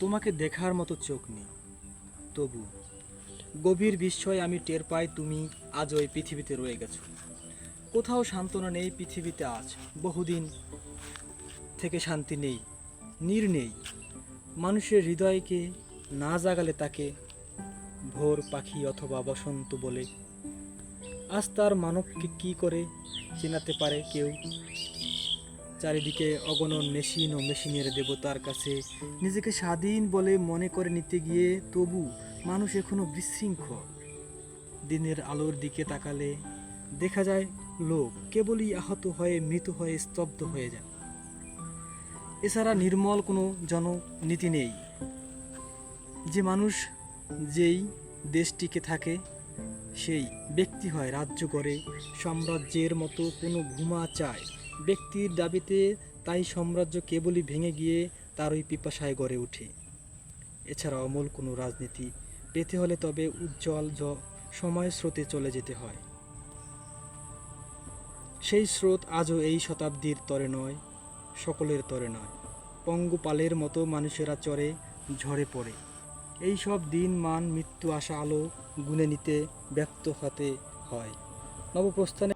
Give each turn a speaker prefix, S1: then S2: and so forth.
S1: তোমাকে দেখার মতো চোখ নেই। তবু গভীর বিস্ময় আমি টের পাই তুমি আজ ওই পৃথিবীতে রয়ে গেছো। কোথাও সান্ত্বনা নেই, পৃথিবীতে আজ বহুদিন থেকে শান্তি নেই, নীর নেই। মানুষের হৃদয়কে না জাগালে তাকে ভোর পাখি অথবা বসন্ত বলে। আজ তার মানবকে কি করে চেনাতে পারে কেউ? চারিদিকে অগণন মেশিন ও মেশিনের দেবতার কাছে নিজেকে স্বাধীন বলে মনে করে নিতে গিয়ে তবু মানুষ এখনও বিশৃঙ্খল। দিনের আলোর দিকে তাকালে দেখা যায় লোক কেবলই আহত হয়ে মৃত হয়ে স্তব্ধ হয়ে যায়। এছাড়া নির্মল কোনো জননীতি নেই। যে মানুষ যেই দেশটিকে থাকে, সেই ব্যক্তি হয় রাজ্য করে সাম্রাজ্যের মতো কোনো ভূমা চায়। ব্যক্তির দাবিতে তাই সাম্রাজ্য কেবলই ভেঙে গিয়ে তারই পিপাসায় গড়ে ওঠে। এছাড়া অমূল কোনো রাজনীতি পেতে হলে তবে উজ্জ্বল জ- সময় স্রোতে চলে যেতে হয়। সেই স্রোত আজও এই শতাব্দীর তরে নয়, সকলের তরে নয়। পঙ্গপালের মতো মানুষেরা চরে ঝরে পড়ে। এই সব দিন, মান, মৃত্যু, আশা, আলো গুনে নিতে ব্যক্ত হতে হয়। নবপ্রস্থানে